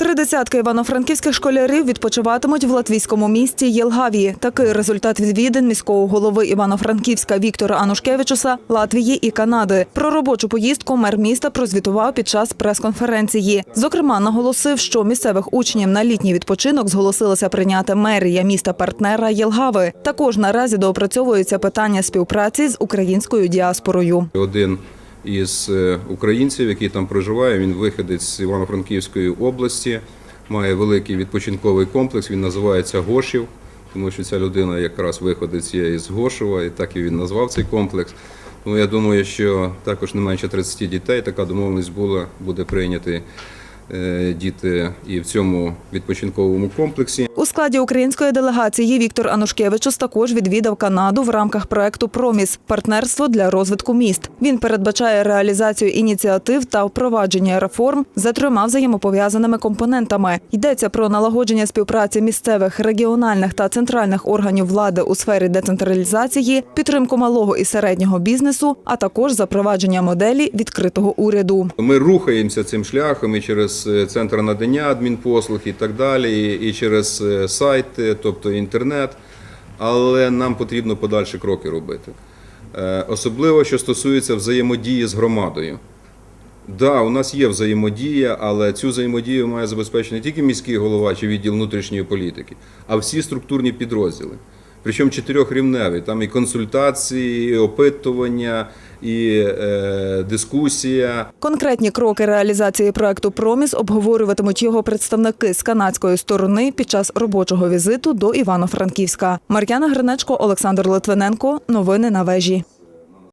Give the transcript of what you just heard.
Три десятки івано-франківських школярів відпочиватимуть в латвійському місті Єлгавії. Такий результат відвідин міського голови Івано-Франківська Віктора Анушкевичуса, Латвії і Канади. Про робочу поїздку мер міста прозвітував під час прес-конференції. Зокрема, наголосив, що місцевих учнів на літній відпочинок зголосилася прийняти мерія міста-партнера Єлгави. Також наразі доопрацьовується питання співпраці з українською діаспорою. Один із е, українців, який там проживає, він виходить з Івано-Франківської області, має великий відпочинковий комплекс. Він називається Гошів, тому що ця людина якраз виходить є із Гошева, і так і він назвав цей комплекс. Тому я думаю, що також не менше 30 дітей. Така домовленість була, буде прийняти діти і в цьому відпочинковому комплексі. У складі української делегації Віктор Анушкевичус також відвідав Канаду в рамках проекту Проміс партнерство для розвитку міст. Він передбачає реалізацію ініціатив та впровадження реформ за трьома взаємопов'язаними компонентами. Йдеться про налагодження співпраці місцевих, регіональних та центральних органів влади у сфері децентралізації, підтримку малого і середнього бізнесу, а також запровадження моделі відкритого уряду. Ми рухаємося цим шляхом і через е, центр надання адмінпослуг і так далі, і- через е, сайти, тобто інтернет. Але нам потрібно подальші кроки робити. Е, Особливо, що стосується взаємодії з громадою. Да, у нас є взаємодія, але цю взаємодію має забезпечити не тільки міський голова чи відділ внутрішньої політики, а всі структурні підрозділи. Причому чотирьохрівневі. Там і консультації, і опитування, і е, дискусія. Конкретні кроки реалізації проекту Проміс обговорюватимуть його представники з канадської сторони під час робочого візиту до Івано-Франківська. Мар'яна Гринечко, Олександр Литвиненко. Новини на вежі.